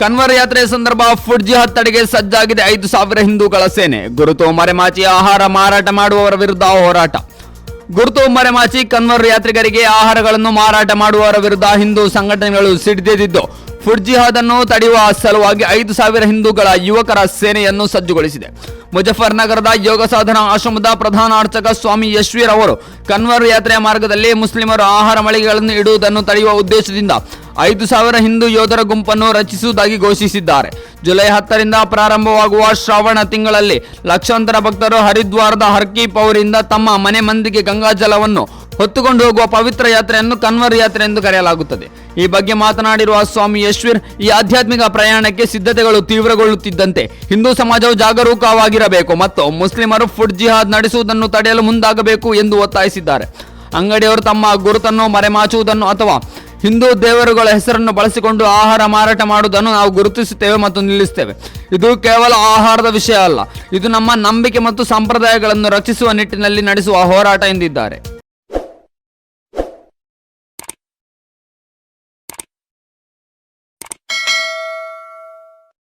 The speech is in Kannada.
ಕನ್ವರ್ ಯಾತ್ರೆ ಸಂದರ್ಭ ಫುಡ್ ಜಿಹಾದ್ ತಡೆಗೆ ಸಜ್ಜಾಗಿದೆ ಐದು ಸಾವಿರ ಹಿಂದೂಗಳ ಸೇನೆ. ಗುರುತು ಮರೆಮಾಚಿ ಆಹಾರ ಮಾರಾಟ ಮಾಡುವವರ ವಿರುದ್ಧ ಹೋರಾಟ. ಗುರುತು ಮರೆಮಾಚಿ ಕನ್ವರ್ ಯಾತ್ರಿಗರಿಗೆ ಆಹಾರಗಳನ್ನು ಮಾರಾಟ ಮಾಡುವವರ ವಿರುದ್ಧ ಹಿಂದೂ ಸಂಘಟನೆಗಳು ಸಿಡಿದೆದಿದ್ದು ಫುಡ್ ಜಿಹಾದ್ ಅನ್ನು ತಡೆಯುವ ಸಲುವಾಗಿ ಐದು ಸಾವಿರ ಹಿಂದೂಗಳ ಯುವಕರ ಸೇನೆಯನ್ನು ಸಜ್ಜುಗೊಳಿಸಿದೆ. ಮುಜಫರ್ ನಗರದ ಯೋಗ ಸಾಧನಾ ಆಶ್ರಮದ ಪ್ರಧಾನ ಅರ್ಚಕ ಸ್ವಾಮಿ ಯಶ್ವೀರ್ ಅವರು ಕನ್ವರ್ ಯಾತ್ರೆಯ ಮಾರ್ಗದಲ್ಲಿ ಮುಸ್ಲಿಮರು ಆಹಾರ ಮಳಿಗೆಗಳನ್ನು ಇಡುವುದನ್ನು ತಡೆಯುವ ಉದ್ದೇಶದಿಂದ ಐದು ಸಾವಿರ ಹಿಂದೂ ಯೋಧರ ಗುಂಪನ್ನು ರಚಿಸುವುದಾಗಿ ಘೋಷಿಸಿದ್ದಾರೆ. ಜುಲೈ ಹತ್ತರಿಂದ ಪ್ರಾರಂಭವಾಗುವ ಶ್ರಾವಣ ತಿಂಗಳಲ್ಲಿ ಲಕ್ಷಾಂತರ ಭಕ್ತರು ಹರಿದ್ವಾರದ ಹರ್ಕಿ ಪೌರಿಂದ ತಮ್ಮ ಮನೆ ಮಂದಿಗೆ ಗಂಗಾಜಲವನ್ನು ಹೊತ್ತುಕೊಂಡು ಹೋಗುವ ಪವಿತ್ರ ಯಾತ್ರೆಯನ್ನು ಕನ್ವರ್ ಯಾತ್ರೆ ಎಂದು ಕರೆಯಲಾಗುತ್ತದೆ. ಈ ಬಗ್ಗೆ ಮಾತನಾಡಿರುವ ಸ್ವಾಮಿ ಯಶ್ವೀರ್, ಈ ಆಧ್ಯಾತ್ಮಿಕ ಪ್ರಯಾಣಕ್ಕೆ ಸಿದ್ಧತೆಗಳು ತೀವ್ರಗೊಳ್ಳುತ್ತಿದ್ದಂತೆ ಹಿಂದೂ ಸಮಾಜವು ಜಾಗರೂಕವಾಗಿರಬೇಕು ಮತ್ತು ಮುಸ್ಲಿಮರು ಫುಡ್ ಜಿಹಾದ್ ನಡೆಸುವುದನ್ನು ತಡೆಯಲು ಮುಂದಾಗಬೇಕು ಎಂದು ಒತ್ತಾಯಿಸಿದ್ದಾರೆ. ಅಂಗಡಿಯವರು ತಮ್ಮ ಗುರುತನ್ನು ಮರೆಮಾಚುವುದನ್ನು ಅಥವಾ ಹಿಂದೂ ದೇವರುಗಳ ಹೆಸರನ್ನು ಬಳಸಿಕೊಂಡು ಆಹಾರ ಮಾರಾಟ ಮಾಡುವುದನ್ನು ನಾವು ಗುರುತಿಸುತ್ತೇವೆ ಮತ್ತು ನಿಲ್ಲಿಸುತ್ತೇವೆ. ಇದು ಕೇವಲ ಆಹಾರದ ವಿಷಯ ಅಲ್ಲ. ಇದು ನಮ್ಮ ನಂಬಿಕೆ ಮತ್ತು ಸಂಪ್ರದಾಯಗಳನ್ನು ರಚಿಸುವ ನಿಟ್ಟಿನಲ್ಲಿ ನಡೆಸುವ ಹೋರಾಟ ಎಂದಿದ್ದಾರೆ.